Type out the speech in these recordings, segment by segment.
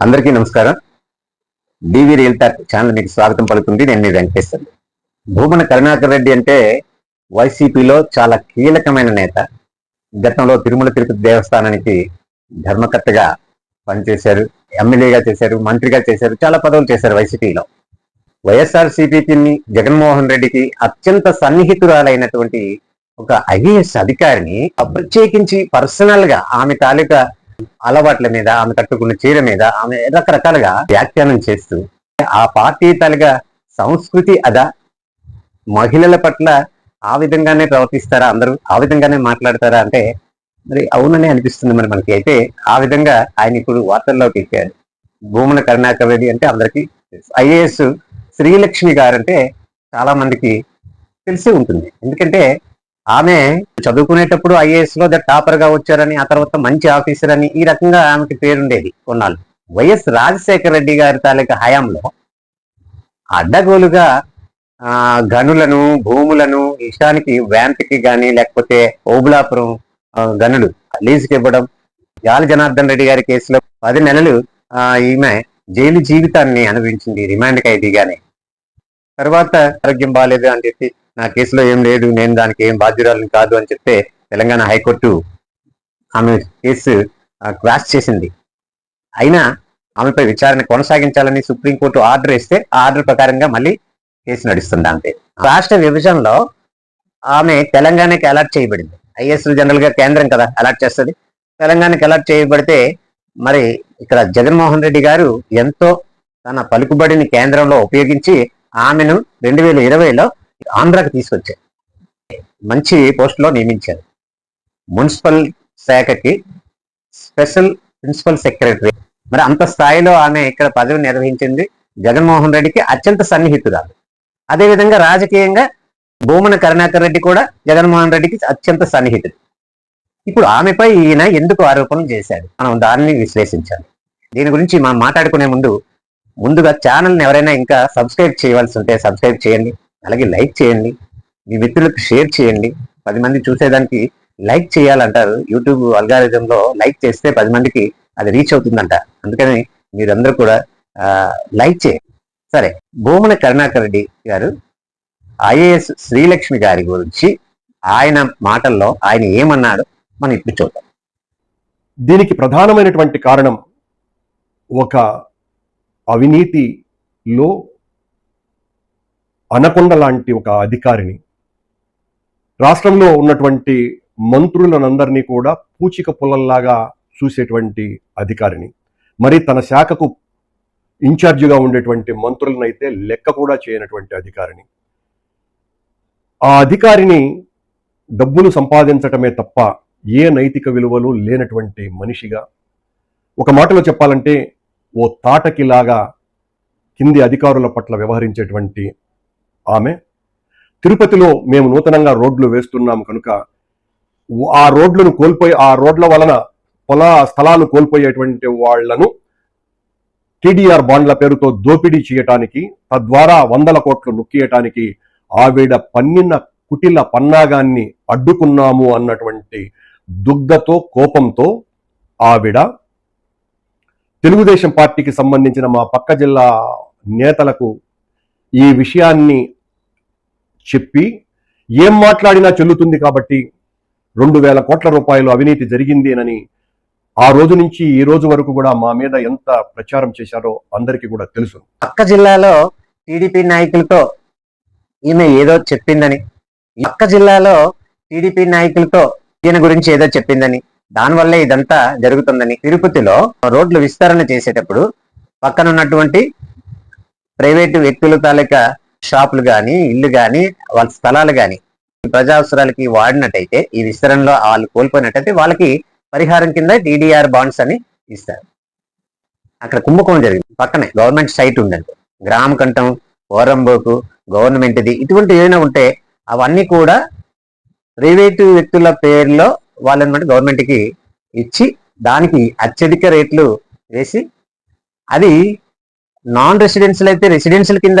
అందరికీ నమస్కారం. డివి real talk channel మీకు స్వాగతం పలుకుతుంది. నేను మీ వెంకటేశ్వర్ భూమన కరుణాకర్ రెడ్డి అంటే వైసీపీలో చాలా కీలకమైన నేత. గతంలో తిరుమల తిరుపతి దేవస్థానానికి ధర్మకర్తగా పనిచేశారు ఎమ్మెల్యేగా చేశారు మంత్రిగా చేశారు చాలా పదవులు చేశారు వైసీపీలో. వైఎస్ఆర్ సిపిని జగన్మోహన్ రెడ్డికి అత్యంత సన్నిహితురాలైనటువంటి ఒక ఐఏఎస్ అధికారిని ప్రత్యేకించి పర్సనల్గా ఆమె తాలూకా అలవాట్ల మీద ఆమె కట్టుకున్న చీర మీద ఆమె రకరకాలుగా వ్యాఖ్యానం చేస్తూ ఆ పార్టీ తాలూకా సంస్కృతి అదా మహిళల పట్ల ఆ విధంగానే ప్రవర్తిస్తారా? అందరూ ఆ విధంగానే మాట్లాడతారా? అంటే మరి అవుననే అనిపిస్తుంది మరి మనకి. అయితే ఆ విధంగా ఆయన ఇప్పుడు వార్తల్లోకి ఎక్కారు. భూముల కరుణాకర్ రెడ్డి అంటే అందరికీ ఐఏఎస్ శ్రీలక్ష్మి గారు అంటే చాలా మందికి తెలిసి ఉంటుంది. ఎందుకంటే ఆమె చదువుకునేటప్పుడు ఐఏఎస్లో ద టాపర్గా వచ్చారని ఆ తర్వాత మంచి ఆఫీసర్ అని ఈ రకంగా ఆమెకి పేరుండేది కొన్నాళ్ళు. వైఎస్ రాజశేఖర రెడ్డి గారి తాలూకా హయాంలో అడ్డగోలుగా ఆ గనులను భూములను ఇష్టానికి వ్యాంప్కి గాని లేకపోతే ఓబులాపురం గనులు లీజుకి ఇవ్వడం జాల జనార్దన్ రెడ్డి గారి కేసులో పది నెలలు ఆ, ఈమె జైలు జీవితాన్ని అనుభవించింది రిమాండ్ ఖైదీగానే తర్వాత ఆరోగ్యం బాగాలేదు అని చెప్పి నా కేసులో ఏం లేదు నేను దానికి ఏం బాధ్యురాలని కాదు అని చెప్తే తెలంగాణ హైకోర్టు ఆమె కేసు క్రాష్ చేసింది. అయినా ఆమెపై విచారణ కొనసాగించాలని సుప్రీంకోర్టు ఆర్డర్ ఇస్తే ఆ ఆర్డర్ ప్రకారంగా మళ్ళీ కేసు నడుస్తుంది అంతే. రాష్ట్ర విభజనలో ఆమె తెలంగాణకి అలర్ట్ చేయబడింది. ఐఎస్ జనరల్గా కేంద్రం కదా అలర్ట్ చేస్తుంది. తెలంగాణకి అలర్ట్ చేయబడితే మరి ఇక్కడ జగన్మోహన్ రెడ్డి గారు ఎంతో తన పలుకుబడిని కేంద్రంలో ఉపయోగించి ఆమెను రెండు వేల ఇరవైలో ఆంధ్రాకి తీసుకొచ్చారు మంచి పోస్టులో నియమించారు. మున్సిపల్ శాఖకి స్పెషల్ ప్రిన్సిపల్ సెక్రటరీ. మరి అంత స్థాయిలో ఆమె ఇక్కడ పదవి నిర్వహించింది జగన్మోహన్ రెడ్డికి అత్యంత సన్నిహితురాలు. అదేవిధంగా రాజకీయంగా భూమన కరుణాకర్ రెడ్డి కూడా జగన్మోహన్ రెడ్డికి అత్యంత సన్నిహితుడు. ఇప్పుడు ఆమెపై ఈయన ఎందుకు ఆరోపణలు చేశాడు మనం దానిని విశ్లేషించాలి. దీని గురించి మనం మాట్లాడుకునే ముందు ముందుగా ఛానల్ని ఎవరైనా ఇంకా సబ్స్క్రైబ్ చేయవలసి ఉంటే సబ్స్క్రైబ్ చేయండి. అలాగే లైక్ చేయండి. మీ మిత్రులకు షేర్ చేయండి. పది మంది చూసేదానికి లైక్ చేయాలంటారు. యూట్యూబ్ అల్గారిజంలో లైక్ చేస్తే పది మందికి అది రీచ్ అవుతుందంట. అందుకని మీరందరూ కూడా లైక్ చేయండి. సరే భూమన కరుణాకర్ రెడ్డి గారు ఐఏఎస్ శ్రీలక్ష్మి గారి గురించి ఆయన మాటల్లో ఆయన ఏమన్నాడు మనం ఇప్పుడు చూద్దాం. దీనికి ప్రధానమైనటువంటి కారణం ఒక అవినీతిలో అనకొండ లాంటి ఒక అధికారిని. రాష్ట్రంలో ఉన్నటువంటి మంత్రులనందరినీ కూడా పూచిక పుల్లల్లాగా చూసేటువంటి అధికారిని. మరి తన శాఖకు ఇన్ఛార్జిగా ఉండేటువంటి మంత్రులనైతే లెక్క కూడా చేయనటువంటి అధికారిని. ఆ అధికారిని డబ్బులు సంపాదించటమే తప్ప ఏ నైతిక విలువలు లేనటువంటి మనిషిగా ఒక మాటలో చెప్పాలంటే ఓ తాటకిలాగా కింది అధికారుల పట్ల వ్యవహరించేటువంటి ఆమె. తిరుపతిలో మేము నూతనంగా రోడ్లు వేస్తున్నాము కనుక ఆ రోడ్లను కోల్పోయి ఆ రోడ్ల వలన పొల స్థలాలు కోల్పోయేటువంటి వాళ్ళను టీడీఆర్ బాండ్ల పేరుతో దోపిడీ చేయటానికి తద్వారా వందల కోట్లు నొక్కియటానికి ఆవిడ పన్నిన కుటిల పన్నాగాన్ని అడ్డుకున్నాము అన్నటువంటి దుగ్ధతో కోపంతో ఆవిడ తెలుగుదేశం పార్టీకి సంబంధించిన మా పక్క జిల్లా నేతలకు ఈ విషయాన్ని చెప్పి ఏం మాట్లాడినా చెల్లుతుంది కాబట్టి రెండు వేల కోట్ల రూపాయలు అవినీతి జరిగింది అని ఆ రోజు నుంచి ఈ రోజు వరకు కూడా మా మీద ఎంత ప్రచారం చేశారో అందరికీ కూడా తెలుసు. పక్క జిల్లాలో టీడీపీ నాయకులతో ఈమె ఏదో చెప్పిందని పక్క జిల్లాలో టీడీపీ నాయకులతో ఈయన గురించి ఏదో చెప్పిందని దానివల్లే ఇదంతా జరుగుతుందని. తిరుపతిలో రోడ్లు విస్తరణ చేసేటప్పుడు పక్కన ఉన్నటువంటి ప్రైవేటు వ్యక్తుల తాలూకా షాపులు కానీ ఇల్లు కానీ వాళ్ళ స్థలాలు కానీ ప్రజా అవసరాలకి వాడినట్టయితే ఈ విస్తరణలో వాళ్ళు కోల్పోయినట్టయితే వాళ్ళకి పరిహారం కింద టీడీఆర్ బాండ్స్ అని ఇస్తారు. అక్కడ కుంభకోణం జరిగింది. పక్కనే గవర్నమెంట్ సైట్ ఉందండి. గ్రామ కంఠం ఓరంబోకు గవర్నమెంట్ది ఇటువంటి ఏమైనా ఉంటే అవన్నీ కూడా ప్రైవేటు వ్యక్తుల పేర్లో వాళ్ళనమాట గవర్నమెంట్కి ఇచ్చి దానికి అత్యధిక రేట్లు వేసి అది నాన్ రెసిడెన్షియల్ అయితే రెసిడెన్షియల్ కింద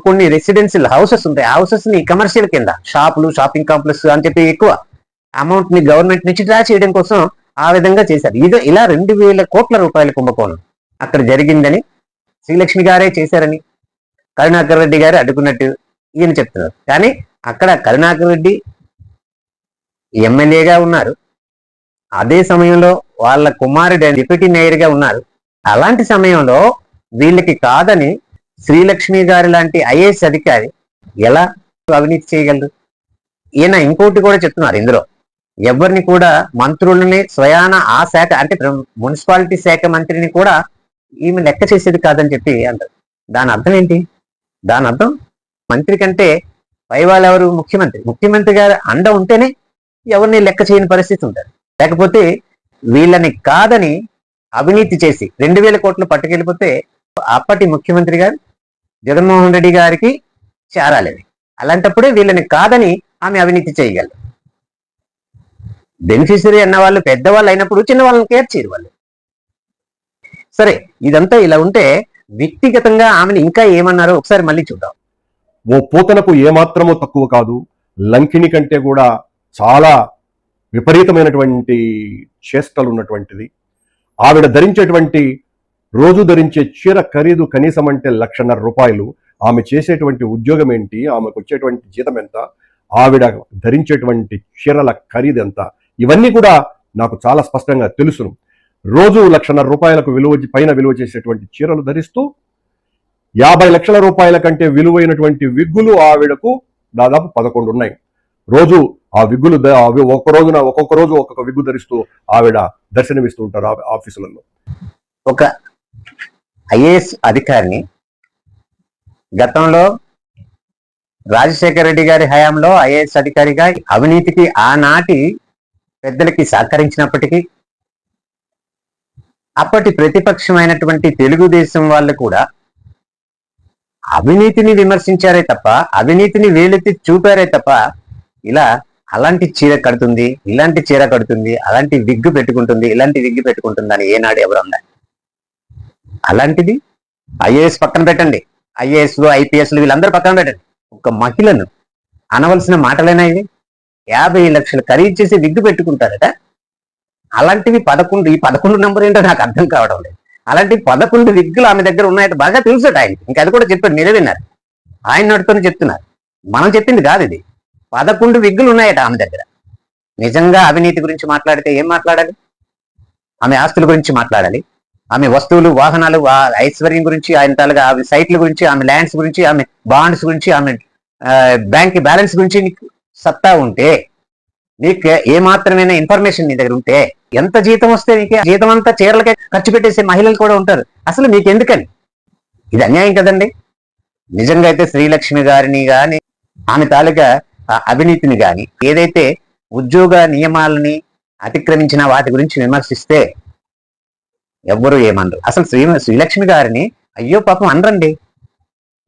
కొన్ని రెసిడెన్షియల్ హౌసెస్ ఉంటాయి. హౌసెస్ని కమర్షియల్ కింద షాపులు షాపింగ్ కాంప్లెక్స్ అని చెప్పి ఎక్కువ అమౌంట్ని గవర్నమెంట్ నుంచి డ్రా చేయడం కోసం ఆ విధంగా చేశారు. ఇది ఇలా రెండు వేల కోట్ల రూపాయల కుంభకోణం అక్కడ జరిగిందని శ్రీలక్ష్మి గారే చేశారని కరుణాకర్ రెడ్డి గారు అడ్డుకున్నట్టు ఈయన చెప్తున్నారు. కానీ అక్కడ కరుణాకర్ రెడ్డి ఎమ్మెల్యేగా ఉన్నారు. అదే సమయంలో వాళ్ళ కుమారుడు డిప్యూటీ మేయర్గా ఉన్నారు. అలాంటి సమయంలో వీళ్ళకి కాదని శ్రీలక్ష్మి గారి లాంటి ఐఏఎస్ అధికారి ఎలా అవినీతి చేయగలరు? ఈయన ఇంకోటి కూడా చెప్తున్నారు ఇందులో. ఎవరిని కూడా మంత్రులని స్వయాన ఆ శాఖ అంటే మున్సిపాలిటీ శాఖ మంత్రిని కూడా ఈమె లెక్క చేసేది కాదని చెప్పి అంటారు. దాని అర్థం ఏంటి? దాని అర్థం మంత్రి కంటే పై వాళ్ళు ఎవరు? ముఖ్యమంత్రి. ముఖ్యమంత్రి గారు అండ ఉంటేనే ఎవరిని లెక్క చేయని పరిస్థితి ఉంటుంది. లేకపోతే వీళ్ళని కాదని అవినీతి చేసి రెండు వేల కోట్లు పట్టుకెళ్ళిపోతే అప్పటి ముఖ్యమంత్రి గారు జగన్మోహన్ రెడ్డి గారికి చేరాలి. అలాంటప్పుడే వీళ్ళని కాదని ఆమె అవినీతి చేయగలరు బెనిఫిషరీ అన్న వాళ్ళు పెద్దవాళ్ళు అయినప్పుడు చిన్న వాళ్ళని కేర్ చేయరు వాళ్ళు. సరే ఇదంతా ఇలా ఉంటే వ్యక్తిగతంగా ఆమెను ఇంకా ఏమన్నారో ఒకసారి మళ్ళీ చూద్దాం. ఓ పూతనకు ఏమాత్రమో తక్కువ కాదు లంకిని కంటే కూడా చాలా విపరీతమైనటువంటి చేష్టలు ఉన్నటువంటిది ఆవిడ ధరించేటువంటి రోజు ధరించే చీర ఖరీదు కనీసం అంటే లక్షన్నర రూపాయలు. ఆమె చేసేటువంటి ఉద్యోగం ఏంటి? ఆమెకు వచ్చేటువంటి జీతం ఎంత? ఆవిడ ధరించేటువంటి చీరల ఖరీదు ఎంత? ఇవన్నీ కూడా నాకు చాలా స్పష్టంగా తెలుసును. రోజు లక్షన్నర రూపాయలకు విలువ పైన విలువ చేసేటువంటి చీరలు ధరిస్తూ యాభై లక్షల రూపాయల కంటే విలువైనటువంటి విగ్గులు ఆవిడకు దాదాపు పదకొండు ఉన్నాయి. రోజు ఆ విగ్గులు ఒక్క రోజున ఒక్కొక్క రోజు ఒక్కొక్క విగ్గు ధరిస్తూ ఆవిడ దర్శనమిస్తూ ఉంటారు ఆ- ఆఫీసులలో. ఒక ఐఏఎస్ అధికారిని గతంలో రాజశేఖర రెడ్డి గారి హయాంలో ఐఏఎస్ అధికారిగా అవినీతికి ఆనాటి పెద్దలకి సహకరించినప్పటికీ అప్పటి ప్రతిపక్షమైనటువంటి తెలుగుదేశం వాళ్ళు కూడా అవినీతిని విమర్శించారే తప్ప అవినీతిని వేలెత్తి చూపారే తప్ప ఇలా అలాంటి చీర కడుతుంది ఇలాంటి చీర కడుతుంది అలాంటి విగ్గు పెట్టుకుంటుంది ఇలాంటి విగ్గు పెట్టుకుంటుంది అని ఏనాడు ఎవరు అన్నారు అలాంటిది ఐఏఎస్ పక్కన పెట్టండి. ఐఏఎస్ ఐపీఎస్లు వీళ్ళందరూ పక్కన పెట్టండి. ఒక మహిళను అనవలసిన మాటలేనా ఇవి. యాభై లక్షలు ఖరీదు చేసి విగ్గు పెట్టుకుంటారట. అలాంటివి పదకొండు ఈ పదకొండు నెంబర్ ఏంటో నాకు అర్థం కావడం లేదు. అలాంటి పదకొండు విగ్గులు ఆమె దగ్గర ఉన్నాయట. బాగా తెలుసట ఆయన ఇంకా అది కూడా చెప్పాడు మీరే విన్నారు ఆయన నడుతూనే చెప్తున్నారు. మనం చెప్పింది కాదు ఇది. పదకొండు విగ్గులు ఉన్నాయట ఆమె దగ్గర. నిజంగా అవినీతి గురించి మాట్లాడితే ఏం మాట్లాడాలి? ఆమె ఆస్తుల గురించి మాట్లాడాలి. ఆమె వస్తువులు వాహనాలు ఆ ఐశ్వర్యం గురించి ఆయన తాలుగా ఆమె సైట్ల గురించి ఆమె ల్యాండ్స్ గురించి ఆమె బాండ్స్ గురించి ఆమె బ్యాంక్ బ్యాలెన్స్ గురించి నీకు సత్తా ఉంటే నీకు ఏ మాత్రమైనా ఇన్ఫర్మేషన్ నీ దగ్గర ఉంటే ఎంత జీతం వస్తే నీకు ఆ జీతం అంతా చీరలకే ఖర్చు పెట్టేసే మహిళలు కూడా ఉంటారు. అసలు మీకు ఎందుకని ఇది అన్యాయం కదండి. నిజంగా అయితే శ్రీలక్ష్మి గారిని కానీ ఆమె తాలూకా అవినీతిని కానీ ఏదైతే ఉద్యోగ నియమాలని అతిక్రమించిన వాటి గురించి విమర్శిస్తే ఎవ్వరు ఏమనరు. అసలు శ్రీ శ్రీలక్ష్మి గారిని అయ్యో పాపం అనరండి.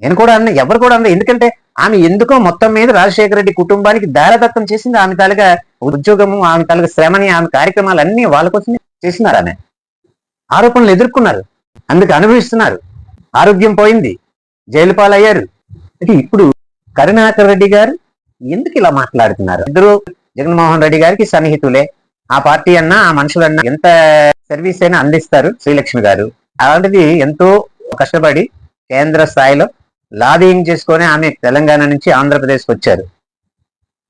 నేను కూడా అన్న ఎవరు కూడా అన్న ఎందుకంటే ఆమె ఎందుకో మొత్తం మీద రాజశేఖర రెడ్డి కుటుంబానికి దారదత్తం చేసింది. ఆమె తాలూకా ఉద్యోగము ఆమె తాలూకా శ్రమని ఆమె కార్యక్రమాలు అన్ని వాళ్ళ కోసమే చేసినారు ఆమె. ఆరోపణలు ఎదుర్కొన్నారు. అందుకు అనుభవిస్తున్నారు. ఆరోగ్యం పోయింది. జైలు పాలయ్యారు. అంటే ఇప్పుడు కరుణాకర్ రెడ్డి గారు ఎందుకు ఇలా మాట్లాడుతున్నారు? ఇద్దరు జగన్మోహన్ రెడ్డి గారికి సన్నిహితులే. ఆ పార్టీ అన్నా ఆ మనుషులన్నా ఎంత సర్వీస్ అయినా అందిస్తారు శ్రీలక్ష్మి గారు. అలాంటిది ఎంతో కష్టపడి కేంద్ర స్థాయిలో లాబింగ్ చేసుకొని ఆమె తెలంగాణ నుంచి ఆంధ్రప్రదేశ్కి వచ్చారు.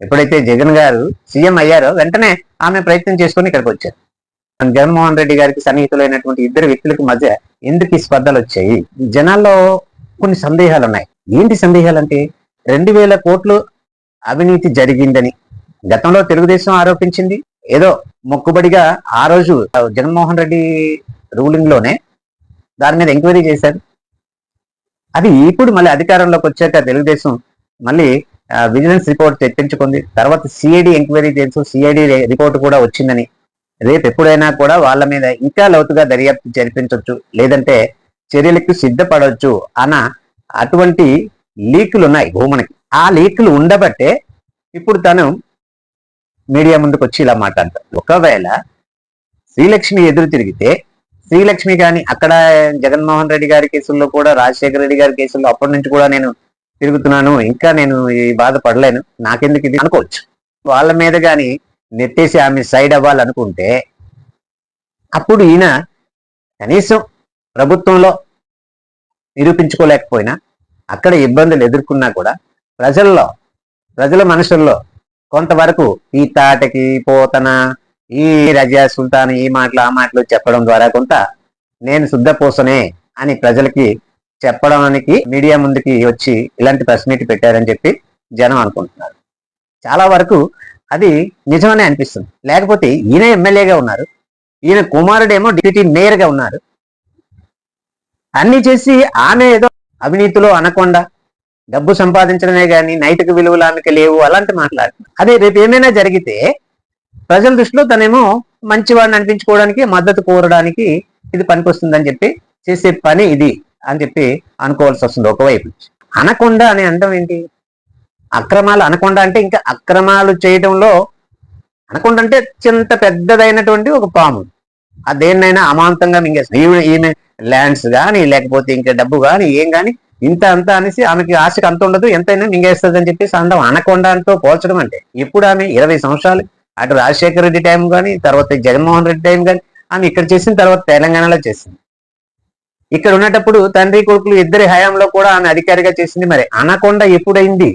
ఎప్పుడైతే జగన్ గారు సీఎం అయ్యారో వెంటనే ఆమె ప్రయత్నం చేసుకుని ఇక్కడికి వచ్చారు. జగన్మోహన్ రెడ్డి గారికి సన్నిహితులైనటువంటి ఇద్దరు వ్యక్తులకు మధ్య ఎందుకు ఈ స్పర్ధలు వచ్చాయి? జనాల్లో కొన్ని సందేహాలు ఉన్నాయి. ఏంటి సందేహాలు అంటే రెండు వేల కోట్లు అవినీతి జరిగిందని గతంలో తెలుగుదేశం ఆరోపించింది ఏదో మొక్కుబడిగా ఆ రోజు జగన్మోహన్ రెడ్డి రూలింగ్లోనే దాని మీద ఎంక్వైరీ చేశారు. అది ఇప్పుడు మళ్ళీ అధికారంలోకి వచ్చాక తెలుగుదేశం మళ్ళీ విజిలెన్స్ రిపోర్ట్ తెప్పించుకుంది. తర్వాత సిఐడి ఎంక్వైరీ చేస్తూ సిఐడి రిపోర్ట్ కూడా వచ్చిందని. రేపు ఎప్పుడైనా కూడా వాళ్ళ మీద ఇంకా లోతుగా దర్యాప్తు జరిపించవచ్చు లేదంటే చర్యలకు సిద్ధపడవచ్చు అన్న అటువంటి లీకులు ఉన్నాయి భూమనికి ఆ లీకులు ఉండబట్టే ఇప్పుడు తను మీడియా ముందుకు వచ్చి ఇలా మాట్లాడతారు. ఒకవేళ శ్రీలక్ష్మి ఎదురు తిరిగితే శ్రీలక్ష్మి గాని అక్కడ జగన్మోహన్ రెడ్డి గారి కేసుల్లో కూడా రాజశేఖర రెడ్డి గారి కేసుల్లో అప్పటి నుంచి కూడా నేను తిరుగుతున్నాను ఇంకా నేను ఈ బాధ పడలేను నాకెందుకు ఇది అనుకోవచ్చు. వాళ్ళ మీద కానీ నెట్టేసి ఆమె సైడ్ అవ్వాలనుకుంటే అప్పుడు ఈయన కనీసం ప్రభుత్వంలో నిరూపించుకోలేకపోయినా అక్కడ ఇబ్బందులు ఎదుర్కొన్నా కూడా ప్రజల్లో ప్రజల మనుషుల్లో కొంతవరకు ఈ తాటకి పోతన ఈ రజా సుల్తాన్ ఈ మాటలు ఆ మాటలు చెప్పడం ద్వారా కొంత నేను శుద్ధ పూసనే అని ప్రజలకి చెప్పడానికి మీడియా ముందుకి వచ్చి ఇలాంటి ప్రెస్ మీట్ పెట్టారని చెప్పి జనం అనుకుంటున్నారు. చాలా వరకు అది నిజమనే అనిపిస్తుంది. లేకపోతే ఈయన ఎమ్మెల్యేగా ఉన్నారు. ఈయన కుమారుడేమో డిప్యూటీ మేయర్గా ఉన్నారు. అన్ని చేసి ఆమె ఏదో అవినీతిలో అనకుండా డబ్బు సంపాదించడమే కానీ నైతిక విలువలు ఆమెకి లేవు అలాంటి మాట్లాడు. అదే రేపు ఏమైనా జరిగితే ప్రజల దృష్టిలో తనేమో మంచివాడిని అనిపించుకోవడానికి మద్దతు కోరడానికి ఇది పనికొస్తుందని చెప్పి చేసే పని ఇది అని చెప్పి అనుకోవాల్సి వస్తుంది ఒకవైపు నుంచి. అనకొండ అనే అంటం ఏంటి? అక్రమాలు అనకొండ అంటే ఇంకా అక్రమాలు చేయడంలో అనకొండ అంటే చింత పెద్దదైనటువంటి ఒక పాము. ఆ దేన్నైనా అమాంతంగా మింగేస్తుంది. ఈమె ల్యాండ్స్ కానీ లేకపోతే ఇంకా డబ్బు కానీ ఏం కానీ ఇంత అంత అనేసి ఆమెకి ఆశకు అంత ఉండదు. ఎంతైనా మింగేస్తుంది అని చెప్పేసి అందం అనకొండంతో పోల్చడం అంటే. ఇప్పుడు ఆమె ఇరవై సంవత్సరాలు అటు రాజశేఖర రెడ్డి టైం కానీ తర్వాత జగన్మోహన్ రెడ్డి టైం కానీ ఆమె ఇక్కడ చేసిన తర్వాత తెలంగాణలో చేసింది. ఇక్కడ ఉన్నటప్పుడు తండ్రి కొడుకులు ఇద్దరి హయాంలో కూడా ఆమె అధికారిగా చేసింది. మరి అనకొండ ఎప్పుడైంది?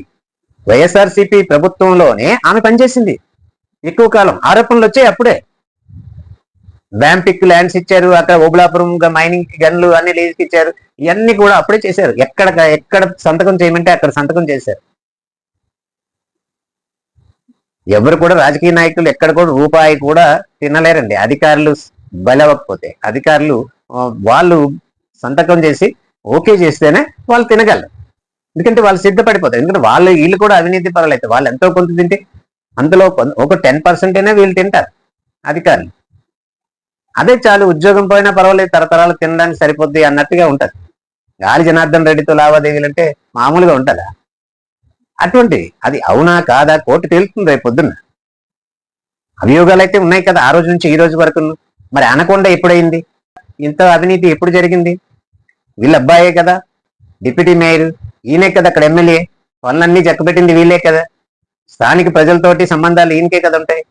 వైఎస్ఆర్సీపీ ప్రభుత్వంలోనే ఆమె పనిచేసింది. ఎక్కువ కాలం ఆరోపణలు వచ్చాయి అప్పుడే. బ్యాంపిక్ ల్యాండ్స్ ఇచ్చారు అక్కడ ఓబులాపురం మైనింగ్ గన్లు అన్ని లీజ్కి ఇచ్చారు ఇవన్నీ కూడా అప్పుడే చేశారు. ఎక్కడ ఎక్కడ సంతకం చేయమంటే అక్కడ సంతకం చేశారు. ఎవరు కూడా రాజకీయ నాయకులు ఎక్కడ కూడా రూపాయి కూడా తినలేరండి. అధికారులు బలవకపోతే అధికారులు వాళ్ళు సంతకం చేసి ఓకే చేస్తేనే వాళ్ళు తినగలరు. ఎందుకంటే వాళ్ళు సిద్ధపడిపోతారు. ఎందుకంటే వాళ్ళు వీళ్ళు కూడా అవినీతి పరులైతే వాళ్ళు ఎంతో కొంత తింటే అందులో ఒక టెన్ పర్సెంట్ అయినా వీళ్ళు తింటారు అధికారులు. అదే చాలు ఉద్యోగం పోయినా పర్వాలేదు తరతరాలు తినడానికి సరిపోద్ది అన్నట్టుగా ఉంటుంది. గాలి జనార్దన్ రెడ్డితో లావాదేవీలు అంటే మామూలుగా ఉంటుందా? అటువంటి అది అవునా కాదా? కోర్టు తేలుతుంది రేపు పొద్దున్న. అభియోగాలు అయితే ఉన్నాయి కదా ఆ రోజు నుంచి ఈ రోజు వరకు. మరి అనకొండ ఎప్పుడైంది ఇంత అవినీతి ఎప్పుడు జరిగింది? వీళ్ళ అబ్బాయే కదా డిప్యూటీ మేయర్ ఈయనే కదా అక్కడ ఎమ్మెల్యే. పనులన్నీ చెక్కబెట్టింది వీళ్ళే కదా. స్థానిక ప్రజలతోటి సంబంధాలు ఈయనకే కదా ఉంటాయి.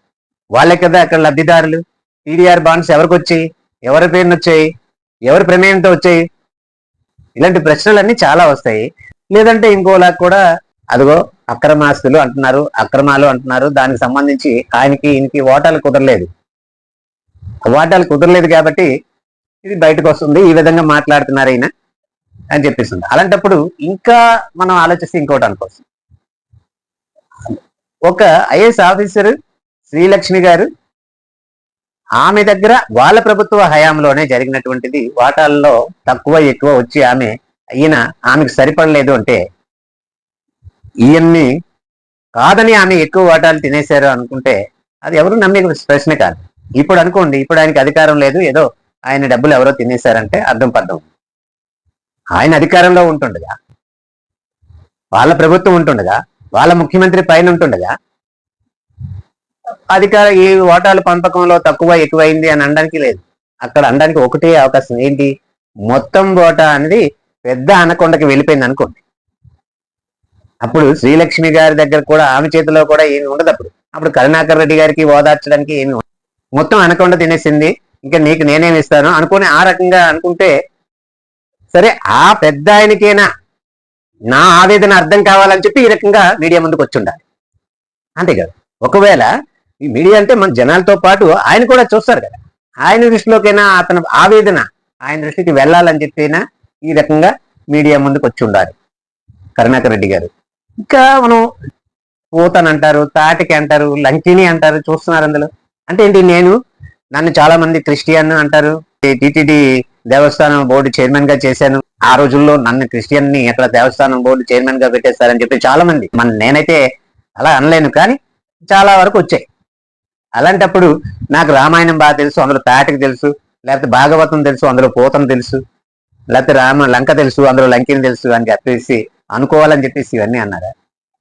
వాళ్ళే కదా అక్కడ లబ్ధిదారులు. పీడీఆర్ బాండ్స్ ఎవరికి వచ్చాయి? ఎవరి పేరున వచ్చాయి? ఎవరి ప్రమేయంతో వచ్చాయి? ఇలాంటి ప్రశ్నలన్నీ చాలా వస్తాయి. లేదంటే ఇంకోలా కూడా అదిగో అక్రమాస్తులు అంటున్నారు అక్రమాలు అంటున్నారు. దానికి సంబంధించి ఆయనకి ఈయనకి ఓటాలు కుదరలేదు. ఓటాలు కుదరలేదు కాబట్టి ఇది బయటకు వస్తుంది. ఈ విధంగా మాట్లాడుతున్నారు ఈయన అని చెప్పేస్తుంది అలాంటప్పుడు ఇంకా మనం ఆలోచిస్తే ఇంకోటి అనుకోవచ్చు. ఒక ఐఏఎస్ ఆఫీసర్ శ్రీలక్ష్మి గారు ఆమె దగ్గర వాళ్ళ ప్రభుత్వ హయాంలోనే జరిగినటువంటిది వాటాల్లో తక్కువ ఎక్కువ వచ్చి ఆమె ఈయన ఆమెకు సరిపడలేదు అంటే ఈయన్ని కాదని ఆమె ఎక్కువ వాటాలు తినేశారు అనుకుంటే అది ఎవరు నమ్మే ప్రశ్న కాదు. ఇప్పుడు అనుకోండి ఇప్పుడు ఆయనకి అధికారం లేదు ఏదో ఆయన డబ్బులు ఎవరో తినేశారంటే అర్థం పడ్డం ఆయన అధికారంలో ఉంటుండగా వాళ్ళ ప్రభుత్వం ఉంటుండగా వాళ్ళ ముఖ్యమంత్రి పైన ఉంటుండగా అధికార ఈ ఓటాల పంపకంలో తక్కువ ఎక్కువైంది అని అనడానికి లేదు. అక్కడ అనడానికి ఒకటే అవకాశం ఏంటి? మొత్తం ఓటా అనేది పెద్ద అనకొండకి వెళ్ళిపోయింది అనుకోండి. అప్పుడు శ్రీలక్ష్మి గారి దగ్గర కూడా ఆమె చేతిలో కూడా ఏమి ఉండదు అప్పుడు. అప్పుడు కరుణాకర్ రెడ్డి గారికి ఓదార్చడానికి ఏమి మొత్తం అనకొండ తినేసింది. ఇంకా నీకు నేనేమి ఇస్తాను అనుకుని ఆ రకంగా అనుకుంటే సరే ఆ పెద్ద ఆయనకేనా? నా ఆవేదన అర్థం కావాలని చెప్పి ఈ రకంగా మీడియా ముందుకు వచ్చి ఉండాలి అంతే కదా. ఒకవేళ ఈ మీడియా అంటే మన జనాలతో పాటు ఆయన కూడా చూస్తారు కదా. ఆయన దృష్టిలోకైనా అతని ఆవేదన ఆయన దృష్టికి వెళ్ళాలని చెప్పినా ఈ రకంగా మీడియా ముందుకు వచ్చి ఉండాలి. కరుణాకర్ రెడ్డి గారు. ఇంకా మనం పోతన్ అంటారు తాటికి అంటారు లంకిని అంటారు చూస్తున్నారు అందులో. అంటే ఏంటి నేను నన్ను చాలా మంది క్రిస్టియన్ అంటారు. టిటిడి దేవస్థానం బోర్డు చైర్మన్గా చేశాను. ఆ రోజుల్లో నన్ను క్రిస్టియన్ని అక్కడ దేవస్థానం బోర్డు చైర్మన్గా పెట్టేస్తారని చెప్పి చాలా మంది మన నేనైతే అలా అనలేను కానీ చాలా వరకు వచ్చాయి. అలాంటప్పుడు నాకు రామాయణం బాగా తెలుసు అందులో తాటికి తెలుసు లేకపోతే భాగవతం తెలుసు అందులో పోతం తెలుసు లేకపోతే రామ లంక తెలుసు అందులో లంకిని తెలుసు అని చెప్పేసి అనుకోవాలని చెప్పేసి ఇవన్నీ అన్నారా?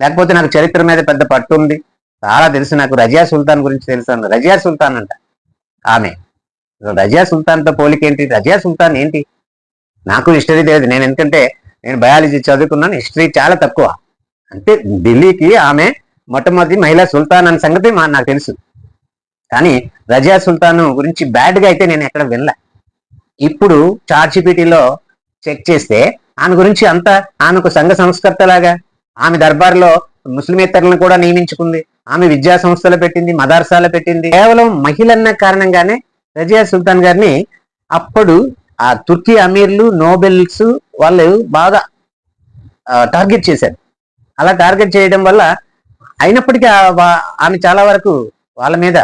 లేకపోతే నాకు చరిత్ర మీద పెద్ద పట్టు ఉంది. చాలా తెలుసు నాకు రజియా సుల్తాన్ గురించి తెలుసు అన్న రజియా సుల్తాన్ అంట ఆమె. రజియా సుల్తాన్తో పోలికేంటి పోలిక ఏంటి? రజియా సుల్తాన్ ఏంటి? నాకు హిస్టరీ తెలియదు. నేను ఎందుకంటే నేను బయాలజీ చదువుకున్నాను హిస్టరీ చాలా తక్కువ. అంటే ఢిల్లీకి ఆమె మొట్టమొదటి మహిళా సుల్తాన్ అనే సంగతి మా నాకు తెలుసు. కానీ రజియా సుల్తాన్ గురించి బ్యాడ్గా అయితే నేను ఎక్కడ వినలే. ఇప్పుడు చార్జిపిటిలో చెక్ చేస్తే ఆమె గురించి అంత ఆమెకు సంఘ సంస్కర్త లాగా ఆమె దర్బార్లో ముస్లిమేతరులను కూడా నియమించుకుంది ఆమె విద్యా సంస్థలు పెట్టింది మదార్సాలు పెట్టింది. కేవలం మహిళన్న కారణంగానే రజియా సుల్తాన్ గారిని అప్పుడు ఆ తుర్కీ అమీర్లు నోబెల్స్ వాళ్ళు బాగా టార్గెట్ చేశారు. అలా టార్గెట్ చేయడం వల్ల అయినప్పటికీ ఆమె చాలా వరకు వాళ్ళ మీద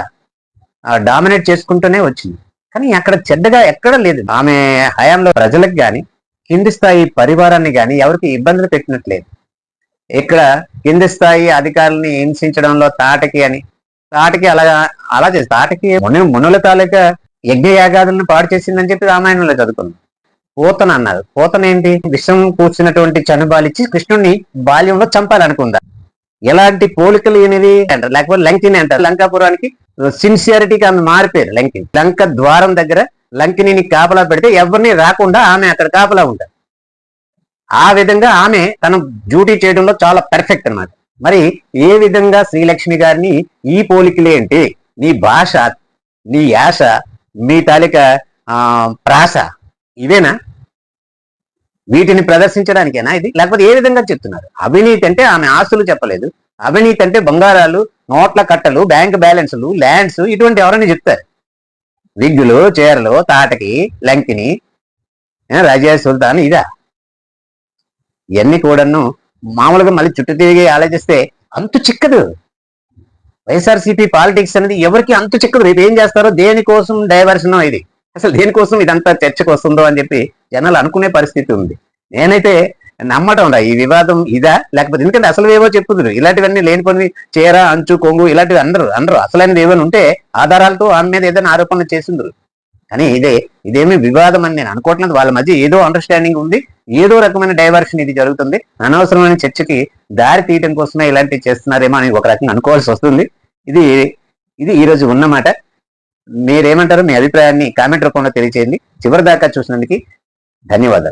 డామినేట్ చేసుకుంటూనే వచ్చింది. కానీ అక్కడ చెడ్డగా ఎక్కడ లేదు. ఆమె హయాంలో ప్రజలకు కానీ కింది స్థాయి పరివారాన్ని కానీ ఎవరికి ఇబ్బందులు పెట్టినట్లేదు. ఇక్కడ కింది స్థాయి అధికారుల్ని హింసించడంలో తాటకి అని తాటకి అలాగా అలా చేసి తాటకి ముని మునుల తాలూకా యజ్ఞ యాగాదులను పాడు చేసిందని చెప్పి రామాయణంలో చదువుకుంది. పోతన అన్నారు. పోతన ఏంటి? విషం కూర్చున్నటువంటి చనుబాలిచ్చి కృష్ణుడిని బాల్యంలో చంపాలనుకుందా? ఎలాంటి పోలికలు లేనివి అంటారు లేకపోతే లంకిని అంటారు లంకాపురానికి సిన్సియారిటీకి ఆమె మారిపోయారు లంకిని లంక ద్వారం దగ్గర లంకిని కాపలా పెడితే ఎవరిని రాకుండా ఆమె అక్కడ కాపలా ఉంటారు. ఆ విధంగా ఆమె తన డ్యూటీ చేయడంలో చాలా పర్ఫెక్ట్ అన్నమాట. మరి ఏ విధంగా శ్రీలక్ష్మి గారిని ఈ పోలికలేంటి నీ భాష నీ యాస మీ తాలిక ఆ, ప్రాస ఇవేనా? వీటిని ప్రదర్శించడానికేనా ఇది? లేకపోతే ఏ విధంగా చెప్తున్నారు? అవినీతి అంటే ఆమె ఆస్తులు చెప్పలేదు. అవినీతి అంటే బంగారాలు నోట్ల కట్టలు బ్యాంక్ బ్యాలెన్స్లు ల్యాండ్స్ ఇటువంటి ఎవరైనా చెప్తారు. విగ్గులు చీరలు తాటకి లంకిని ఏ, సుల్తాన్ ఇదా? ఇవన్నీ కూడాను మామూలుగా మళ్ళీ చుట్టూ తిరిగి ఆలోచిస్తే అంతు చిక్కదు. వైఎస్ఆర్సీపీ పాలిటిక్స్ అనేది ఎవరికి అంతు చిక్కదు. రేపు ఏం చేస్తారో దేనికోసం డైవర్షన్ ఇది. అసలు దేనికోసం ఇదంతా చర్చకు వస్తుందో అని చెప్పి జనాలు అనుకునే పరిస్థితి ఉంది. నేనైతే నమ్మటం రా ఈ వివాదం ఇదా? లేకపోతే ఎందుకంటే అసలు ఏవో చెప్పుదురు. ఇలాంటివన్నీ లేనిపోని చీర అంచు కొంగు ఇలాంటివి అందరు అందరు అసలైనది ఏమైనా ఉంటే ఆధారాలతో ఆమె మీద ఏదైనా ఆరోపణలు చేసిండ్రు కానీ ఇదే ఇదేమి వివాదం అని నేను అనుకోవట్లేదు. వాళ్ళ మధ్య ఏదో అండర్స్టాండింగ్ ఉంది ఏదో రకమైన డైవర్షన్ ఇది జరుగుతుంది. అనవసరమైన చర్చకి దారి తీయడం కోసమే ఇలాంటివి చేస్తున్నారేమో అని ఒక రకంగా అనుకోవాల్సి వస్తుంది. ఇది ఇది ఈ రోజు ఉన్నమాట. మీరేమంటారు మీ అభిప్రాయాన్ని కామెంట్ రూపంలో తెలియజేయండి చివరి దాకా చూసినందుకు ధన్యవాదాలు.